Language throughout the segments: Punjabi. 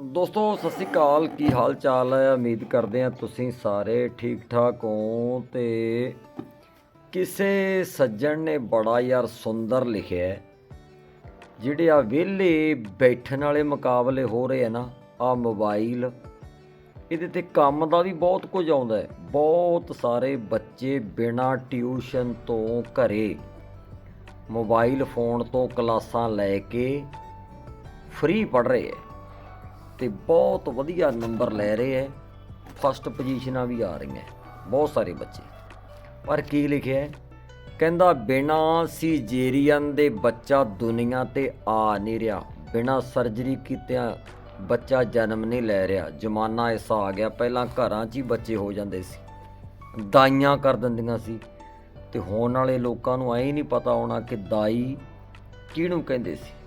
ਦੋਸਤੋ, ਸਤਿ ਸ੍ਰੀ ਅਕਾਲ। ਕੀ ਹਾਲ ਚਾਲ ਹੈ? ਉਮੀਦ ਕਰਦੇ ਹਾਂ ਤੁਸੀਂ ਸਾਰੇ ਠੀਕ ਠਾਕ ਹੋ ਤੇ ਕਿਸੇ ਸੱਜਣ ਨੇ ਬੜਾ ਯਾਰ ਸੁੰਦਰ ਲਿਖਿਆ ਜਿਹੜੇ ਆ ਵਿਹਲੇ ਬੈਠਣ ਵਾਲੇ ਮੁਕਾਬਲੇ ਹੋ ਰਹੇ ਆ ਨਾ, ਆ ਮੋਬਾਈਲ, ਇਹਦੇ ਤੇ ਕੰਮ ਦਾ ਵੀ ਬਹੁਤ ਕੁਝ ਆਉਂਦਾ ਹੈ। ਬਹੁਤ ਸਾਰੇ ਬੱਚੇ ਬਿਨਾਂ ਟਿਊਸ਼ਨ ਤੋਂ ਘਰੇ ਮੋਬਾਈਲ ਫੋਨ ਤੋਂ ਕਲਾਸਾਂ ਲੈ ਕੇ ਫ੍ਰੀ ਪੜ ਰਹੇ ਹੈ। ਤੇ ਬਹੁਤ ਵਧੀਆ ਨੰਬਰ ਲੈ ਰਹੇ ਹੈ ਫਸਟ ਪੋਜੀਸ਼ਨਾਂ ਵੀ ਆ ਰਹੀਆਂ ਬਹੁਤ ਸਾਰੇ ਬੱਚੇ। ਪਰ ਕੀ ਲਿਖਿਆ ਹੈ ਕਹਿੰਦਾ, ਬਿਨਾ ਸੀਜੇਰੀਅਨ ਦੇ ਬੱਚਾ ਦੁਨੀਆ ਤੇ ਆ ਨਹੀਂ ਰਿਹਾ। ਬਿਨਾ ਸਰਜਰੀ ਕੀਤਿਆਂ ਬੱਚਾ ਜਨਮ ਨਹੀਂ ਲੈ ਰਿਹਾ। ਜ਼ਮਾਨਾ ਐਸਾ ਆ ਗਿਆ, ਪਹਿਲਾਂ ਘਰਾਂ 'ਚ ਹੀ ਬੱਚੇ ਹੋ ਜਾਂਦੇ ਸੀ। ਦਾਈਆਂ ਕਰ ਦਿੰਦੀਆਂ ਸੀ। ਤੇ ਹੋਣ ਵਾਲੇ ਲੋਕਾਂ ਨੂੰ ਐ ਨਹੀਂ ਪਤਾ ਹੋਣਾ ਕਿ ਦਾਈ ਕਿਹਨੂੰ ਕਹਿੰਦੇ ਸੀ।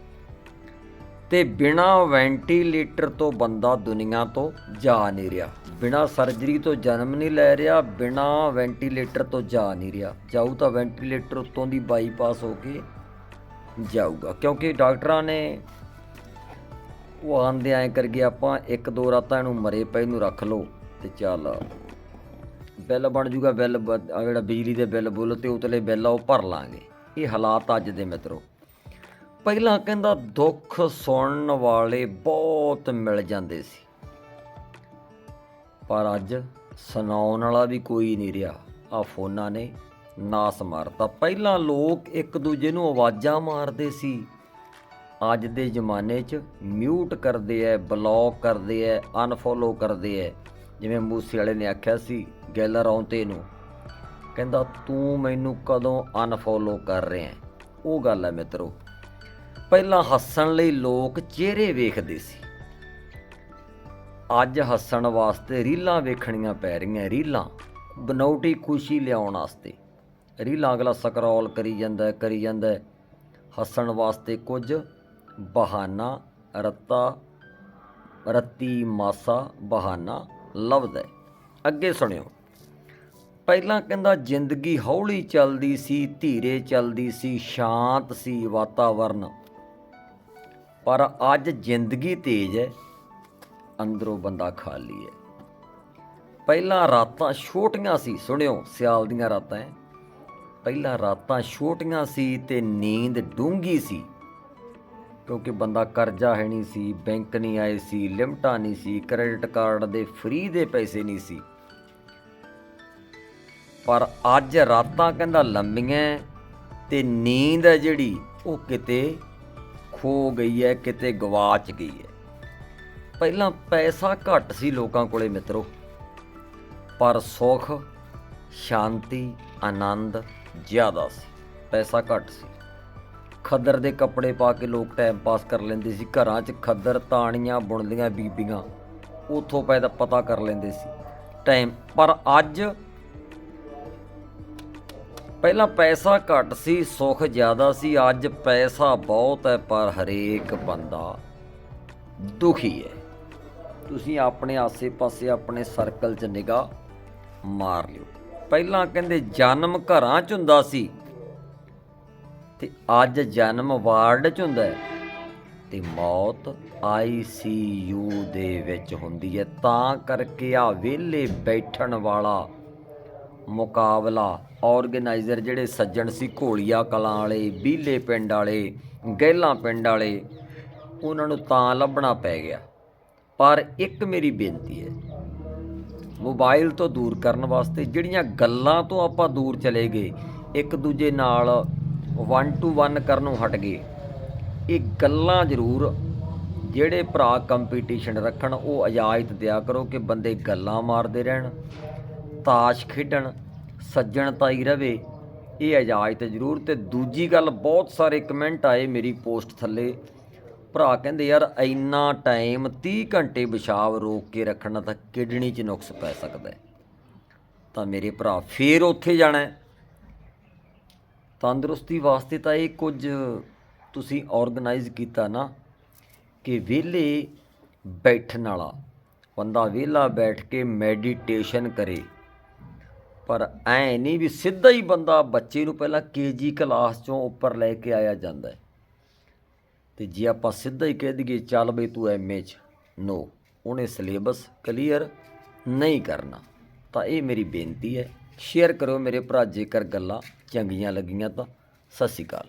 ਤੇ ਬਿਨਾ ਵੈਂਟੀਲੇਟਰ ਤੋਂ ਬੰਦਾ ਦੁਨੀਆ ਤੋਂ ਜਾ ਨਹੀਂ ਰਿਹਾ। ਬਿਨਾ ਸਰਜਰੀ ਤੋਂ ਜਨਮ ਨਹੀਂ ਲੈ ਰਿਹਾ, ਬਿਨਾ ਵੈਂਟੀਲੇਟਰ ਤੋਂ ਜਾ ਨਹੀਂ ਰਿਹਾ। ਜਾਊ ਤਾਂ ਵੈਂਟੀਲੇਟਰ ਉੱਤੋਂ ਦੀ ਬਾਈਪਾਸ ਹੋ ਕੇ ਜਾਊਗਾ। ਕਿਉਂਕਿ ਡਾਕਟਰਾਂ ਨੇ ਉਹ ਆਂਦੇ ਐ ਕਰਕੇ ਆਪਾਂ ਇੱਕ ਦੋ ਰਾਤਾਂ ਇਹਨੂੰ ਮਰੇ ਪਏ ਨੂੰ ਰੱਖ ਲਓ ਤੇ ਚੱਲ। ਬਿੱਲ ਬਣ ਜੂਗਾ, ਬਿੱਲ ਜਿਹੜਾ ਬਿਜਲੀ ਦੇ ਬਿੱਲ ਬੁੱਲ ਤੇ ਉਤਲੇ ਬਿੱਲ ਆ, ਉਹ ਭਰ ਲਾਂਗੇ। ਇਹ ਹਾਲਾਤ ਅੱਜ ਦੇ ਮਿੱਤਰੋ। ਪਹਿਲਾਂ ਕਹਿੰਦਾ ਦੁੱਖ ਸੁਣਨ ਵਾਲੇ ਬਹੁਤ ਮਿਲ ਜਾਂਦੇ ਸੀ। ਪਰ ਅੱਜ ਸੁਣਾਉਣ ਵਾਲਾ ਵੀ ਕੋਈ ਨਹੀਂ ਰਿਹਾ। ਆ ਫੋਨਾਂ ਨੇ ਨਾਸ ਮਾਰਤਾ। ਪਹਿਲਾਂ ਲੋਕ ਇੱਕ ਦੂਜੇ ਨੂੰ ਆਵਾਜ਼ਾਂ ਮਾਰਦੇ ਸੀ। ਅੱਜ ਦੇ ਜ਼ਮਾਨੇ 'ਚ ਮਿਊਟ ਕਰਦੇ ਐ ਬਲੌਕ ਕਰਦੇ ਐ ਅਨਫੋਲੋ ਕਰਦੇ ਐ। ਜਿਵੇਂ ਮੂਸੇ ਵਾਲੇ ਨੇ ਆਖਿਆ ਸੀ ਗੈਲਰ ਆਉਂਤੇ ਨੂੰ। ਕਹਿੰਦਾ, ਤੂੰ ਮੈਨੂੰ ਕਦੋਂ ਅਨਫੋਲੋ ਕਰ ਰਿਹਾ ਉਹ ਗੱਲ ਹੈ ਮਿੱਤਰੋ। ਪਹਿਲਾਂ ਹੱਸਣ ਲਈ ਲੋਕ ਚਿਹਰੇ ਵੇਖਦੇ ਸੀ। ਅੱਜ ਹੱਸਣ ਵਾਸਤੇ ਰੀਲਾਂ ਵੇਖਣੀਆਂ ਪੈ ਰਹੀਆਂ ਰੀਲਾਂ, ਬਨੌਟੀ ਖੁਸ਼ੀ ਲਿਆਉਣ ਵਾਸਤੇ। ਰੀਲਾਂ ਅਗਲਾ ਸਕਰੋਲ ਕਰੀ ਜਾਂਦਾ ਕਰੀ ਜਾਂਦਾ। ਹੱਸਣ ਵਾਸਤੇ ਕੁਝ ਬਹਾਨਾ, ਰੱਤਾ, ਰੱਤੀ ਮਾਸਾ ਬਹਾਨਾ ਲੱਭਦਾ ਹੈ। ਅੱਗੇ ਸੁਣਿਓ। ਪਹਿਲਾਂ ਕਹਿੰਦਾ, ਜ਼ਿੰਦਗੀ ਹੌਲੀ ਚੱਲਦੀ ਸੀ, ਧੀਰੇ ਚੱਲਦੀ ਸੀ, ਸ਼ਾਂਤ ਸੀ ਵਾਤਾਵਰਨ। ਪਰ ਅੱਜ ਜ਼ਿੰਦਗੀ ਤੇਜ਼ ਹੈ, ਅੰਦਰੋਂ ਬੰਦਾ ਖਾਲੀ ਹੈ। ਪਹਿਲਾਂ ਰਾਤਾਂ ਛੋਟੀਆਂ ਸੀ, ਸੁਣਿਓ ਸਿਆਲ ਦੀਆਂ ਰਾਤਾਂ। ਪਹਿਲਾਂ ਰਾਤਾਂ ਛੋਟੀਆਂ ਸੀ ਤੇ ਨੀਂਦ ਡੂੰਗੀ ਸੀ, ਕਿਉਂਕਿ ਬੰਦਾ ਕਰਜ਼ਾ ਹੈ ਨਹੀਂ ਸੀ, ਬੈਂਕ ਨਹੀਂ ਆਏ ਸੀ, ਲਿਮਟਾਂ ਨਹੀਂ ਸੀ ਕ੍ਰੈਡਿਟ ਕਾਰਡ ਦੇ ਫ੍ਰੀ ਦੇ ਪੈਸੇ ਨਹੀਂ ਸੀ। ਪਰ ਅੱਜ ਰਾਤਾਂ ਕਹਿੰਦਾ ਲੰਬੀਆਂ ਤੇ ਨੀਂਦ ਹੈ ਜਿਹੜੀ, ਉਹ ਕਿਤੇ ਖੋ ਗਈ ਹੈ ਕਿਤੇ ਗਵਾਚ ਗਈ ਹੈ ਪਹਿਲਾਂ ਪੈਸਾ ਘੱਟ ਸੀ ਲੋਕਾਂ ਕੋਲੇ ਮਿੱਤਰੋ, ਪਰ ਸੁੱਖ, ਸ਼ਾਂਤੀ, ਆਨੰਦ ਜ਼ਿਆਦਾ ਸੀ, ਪੈਸਾ ਘੱਟ ਸੀ। ਖੱਦਰ ਦੇ ਕੱਪੜੇ ਪਾ ਕੇ ਲੋਕ ਟਾਈਮ ਪਾਸ ਕਰ ਲੈਂਦੇ ਸੀ, ਘਰਾਂ 'ਚ ਖੱਦਰ ਤਾਣੀਆਂ ਬੁਣਦੀਆਂ ਬੀਬੀਆਂ, ਉਥੋਂ ਪੈਦਾ ਪਤਾ ਕਰ ਲੈਂਦੇ ਸੀ। ਟਾਈਮ ਪਰ ਅੱਜ ਪਹਿਲਾਂ ਪੈਸਾ ਘੱਟ ਸੀ, ਸੁੱਖ ਜ਼ਿਆਦਾ ਸੀ, ਅੱਜ ਪੈਸਾ ਬਹੁਤ ਹੈ, ਪਰ ਹਰੇਕ ਬੰਦਾ ਦੁਖੀ ਹੈ। ਤੁਸੀਂ ਆਪਣੇ ਆਸੇ-ਪਾਸੇ, ਆਪਣੇ ਸਰਕਲ 'ਚ ਨਿਗਾਹ ਮਾਰ ਲਿਓ। ਪਹਿਲਾਂ ਕਹਿੰਦੇ ਜਨਮ ਘਰਾਂ 'ਚ ਹੁੰਦਾ ਸੀ ਤੇ ਅੱਜ ਜਨਮ ਵਾਰਡ 'ਚ ਹੁੰਦਾ ਹੈ ਤੇ ਮੌਤ ਆਈਸੀਯੂ ਦੇ ਵਿੱਚ ਹੁੰਦੀ ਹੈ। ਤਾਂ ਕਰਕੇ ਆ ਵਿਹਲੇ ਬੈਠਣ ਵਾਲਾ ਮੁਕਾਬਲਾ ਆਰਗੇਨਾਈਜ਼ਰ ਜਿਹੜੇ ਸੱਜਣ ਸੀ ਘੋਲੀਆ ਕਲਾਂ ਵਾਲੇ, ਬੀਲੇ ਪਿੰਡ ਵਾਲੇ ਗਹਿਲਾਂ ਪਿੰਡ ਵਾਲੇ, ਉਹਨਾਂ ਨੂੰ ਤਾਂ ਲੱਭਣਾ ਪੈ ਗਿਆ। ਪਰ ਇੱਕ ਮੇਰੀ ਬੇਨਤੀ ਹੈ, ਮੋਬਾਈਲ ਤੋਂ ਦੂਰ ਕਰਨ ਵਾਸਤੇ ਜਿਹੜੀਆਂ ਗੱਲਾਂ ਤੋਂ ਆਪਾਂ ਦੂਰ ਚਲੇ ਗਏ, ਇੱਕ ਦੂਜੇ ਨਾਲ 1 ਟੂ 1 ਕਰਨੋਂ ਹਟ ਗਏ, ਇਹ ਗੱਲਾਂ ਜ਼ਰੂਰ ਜਿਹੜੇ ਭਰਾ ਕੰਪੀਟੀਸ਼ਨ ਰੱਖਣ, ਉਹ ਇਜਾਜ਼ਤ ਦਿਆ ਕਰੋ ਕਿ ਬੰਦੇ ਗੱਲਾਂ ਮਾਰਦੇ ਰਹਿਣ। ਤਾਸ਼ ਖੇਡਣ, ਸੱਜਣ ਤਾਈ ਰਵੇ, ਇਹ ਇਜਾਜ਼ਤ ਜ਼ਰੂਰ ਤੇ ਦੂਜੀ ਗੱਲ ਬਹੁਤ ਸਾਰੇ ਕਮੈਂਟ ਆਏ ਮੇਰੀ ਪੋਸਟ ਥੱਲੇ। ਭਰਾ ਕਹਿੰਦੇ, ਯਾਰ ਇੰਨਾ ਟਾਈਮ 30 ਘੰਟੇ ਪਿਸ਼ਾਬ ਰੋਕ ਕੇ ਰੱਖਣਾ ਤਾਂ ਕਿਡਨੀ 'ਚ ਨੁਕਸ ਪੈ ਸਕਦਾ ਹੈ। ਤਾਂ ਮੇਰੇ ਭਰਾ, ਫੇਰ ਉੱਥੇ ਜਾਣਾ ਹੈ। ਤੰਦਰੁਸਤੀ ਵਾਸਤੇ ਤਾਂ ਇਹ ਕੁਝ ਤੁਸੀਂ ਆਰਗੇਨਾਈਜ਼ ਕੀਤਾ ਨਾ ਕਿ ਵਿਹਲੇ ਬੈਠਣ ਵਾਲਾ ਬੰਦਾ ਵਿਹਲਾ ਬੈਠ ਕੇ ਮੈਡੀਟੇਸ਼ਨ ਕਰੇ। ਪਰ ਐ ਨਹੀਂ ਵੀ ਸਿੱਧਾ ਹੀ ਬੰਦਾ ਬੱਚੇ ਨੂੰ ਪਹਿਲਾਂ ਕੇਜੀ ਕਲਾਸ ਚੋਂ ਉੱਪਰ ਲੈ ਕੇ ਆਇਆ ਜਾਂਦਾ ਹੈ। ਤੇ ਜੇ ਆਪਾਂ ਸਿੱਧਾ ਹੀ ਕਹਿ ਦਈਏ, ਚੱਲ ਬਈ ਤੂੰ ਐਮਏ ਚ, ਨੋ, ਉਹਨੇ ਸਿਲੇਬਸ ਕਲੀਅਰ ਨਹੀਂ ਕਰਨਾ, ਤਾਂ ਇਹ ਮੇਰੀ ਬੇਨਤੀ ਹੈ। ਸ਼ੇਅਰ ਕਰੋ ਮੇਰੇ ਭਰਾ, ਜੇਕਰ ਗੱਲਾਂ ਚੰਗੀਆਂ ਲੱਗੀਆਂ ਤਾਂ। ਸਤਿ ਸ਼੍ਰੀ ਅਕਾਲ।